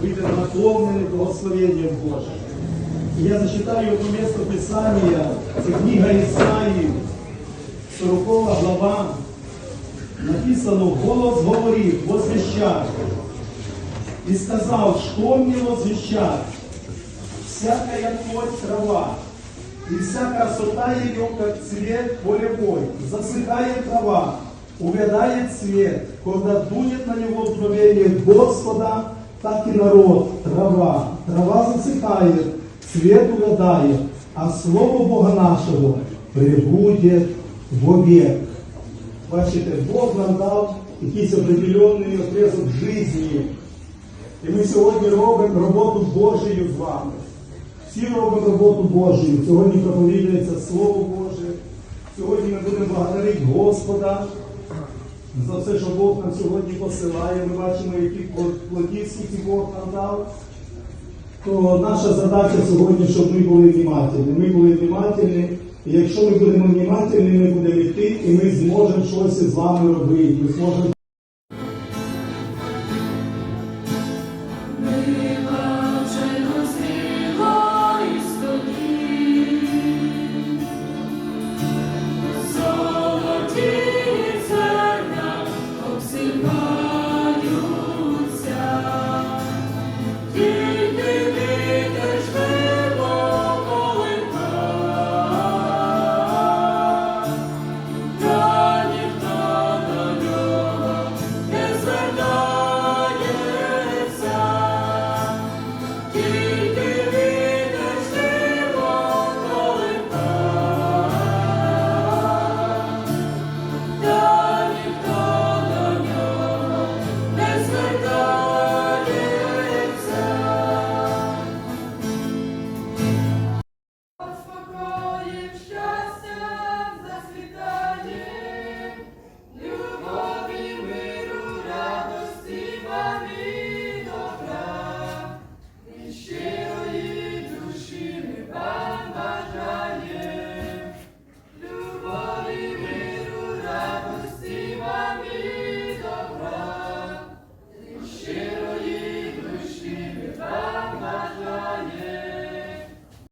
быть наполнены благословением Божьим. И я зачитаю одно место Писания, это книга Исаии, 40 глава, написано, голос говорит, возвещай. И сказал, что мне возвещать? Всякая плоть трава, и вся красота ее, как цвет полевой, засыхает трава, увядает цвет, когда дунет на него дуновение Господа, так и народ, трава, трава засыхает, цвет увядает, а слово Бога нашего прибудет вовек. Бачите, Бог нам дав якийсь определенний отрезок житті. І ми сьогодні робимо роботу Божою з вами. Всі робимо роботу Божою. Сьогодні проповідується Слово Боже. Сьогодні ми будемо благодарити Господа за все, що Бог нам сьогодні посилає. Ми бачимо, які плодів скільки Бог нам дав. То наша задача сьогодні, щоб ми були внімательні. Ми були внімательні. І якщо ми будемо внімательні, ми будемо йти, і ми зможемо щось з вами робити. Ми зможемо